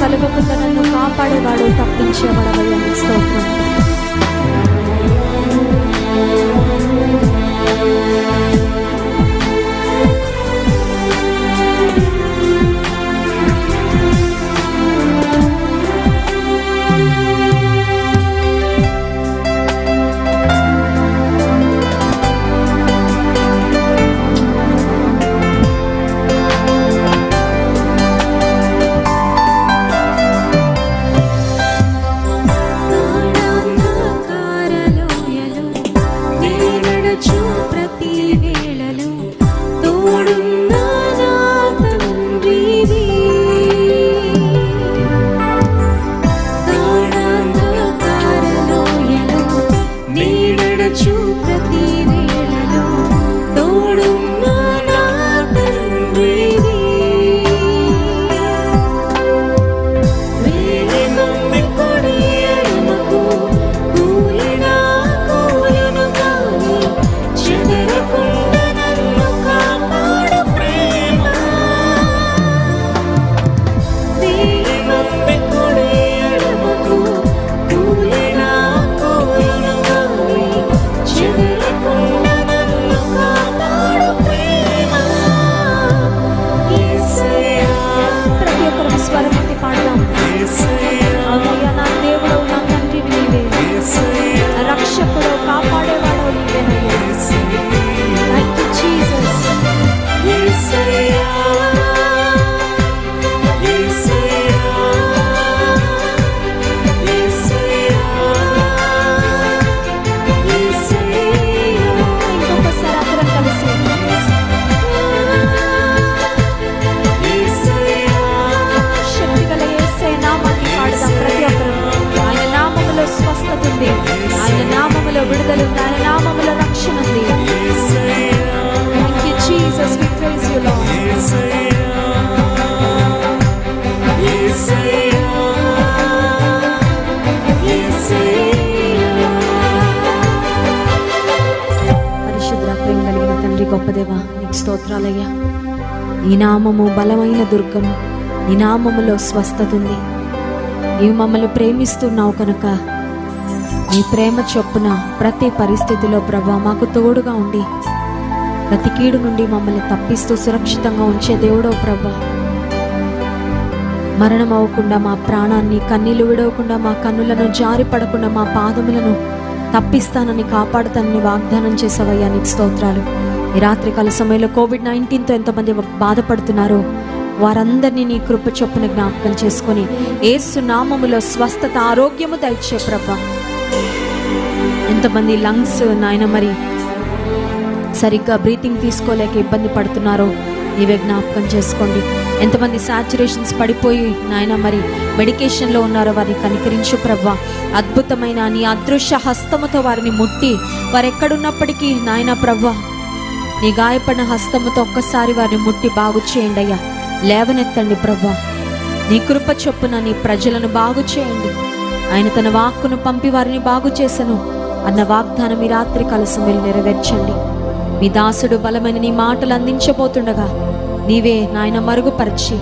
కలుగకుండా నన్ను కాపాడేవాడు తప్పించేవాడవయ్యా baby. బిడ్డలు ఆయన నామములో రక్షణ గొప్పదేవా నీకు స్తోత్రాలయ్యా నీ నామము బలమైన దుర్గం నీ నామములో స్వస్థత ఉంది. నీవు మమ్మల్ని ప్రేమిస్తున్నావు కనుక నీ ప్రేమ చొప్పున ప్రతి పరిస్థితిలో ప్రభా మాకు తోడుగా ఉండి. ప్రతి కీడు నుండి మమ్మల్ని తప్పిస్తూ సురక్షితంగా ఉంచే దేవుడో ప్రభా. మరణం అవ్వకుండా మా ప్రాణాన్ని కన్నీళ్ళు విడవకుండా మా కన్నులను జారి పడకుండా మా పాదములను తప్పిస్తానని కాపాడుతానని వాగ్దానం చేసావయ్యా నీకు స్తోత్రాలు. ఈ రాత్రికాల సమయంలో కోవిడ్ నైన్టీన్తో ఎంతమంది బాధపడుతున్నారో వారందరినీ నీ కృప చొప్పున జ్ఞాపకం చేసుకొని ఏసు నామములో స్వస్థత ఆరోగ్యము దయచే ప్రభా. ఎంతమంది లంగ్స్ నాయన మరి సరిగ్గా బ్రీతింగ్ తీసుకోలేక ఇబ్బంది పడుతున్నారో నీవే జ్ఞాపకం చేసుకోండి. ఎంతమంది సాచురేషన్స్ పడిపోయి నాయన మరి మెడికేషన్లో ఉన్నారో వారిని కనికరించు ప్రవ్వా అద్భుతమైన నీ అదృశ్య హస్తముతో వారిని ముట్టి వారు ఎక్కడున్నప్పటికీ నాయన ప్రవ్వా నీ గాయపడిన హస్తముతో ఒక్కసారి వారిని ముట్టి బాగు చేయండి అయ్యా. లేవనెత్తండి ప్రవ్వా నీ కృప చొప్పున నీ ప్రజలను బాగు చేయండి. ఆయన తన వాక్కును పంపి వారిని బాగు చేసను. అన్న వాగ్దానం ఈ రాత్రి కలసం వెళ్ళి నెరవేర్చండి. మీ దాసుడు బలమైన నీ మాటలు అందించబోతుండగా నీవే నాయన మరుగుపరిచి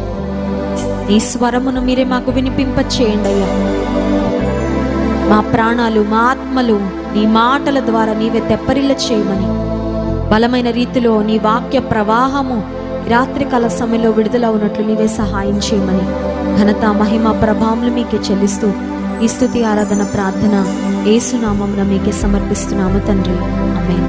నీ స్వరమును మీరే మాకు వినిపింప చేయండి అయ్యా మా ప్రాణాలు మా ఆత్మలు నీ మాటల ద్వారా నీవే తెప్పరిల్ల చేయమని. బలమైన రీతిలో నీ వాక్య ప్రవాహము ఈ రాత్రికాల సమయంలో విడుదల ఉన్నట్లు నీవే సహాయం చేయమని. ఘనత మహిమ ప్రభావములు మీకే చెల్లిస్తూ ఈ స్థుతి ఆరాధన ప్రార్థన ఏసునామమున మీకే సమర్పిస్తున్నాము తండ్రి. ఆమేన్.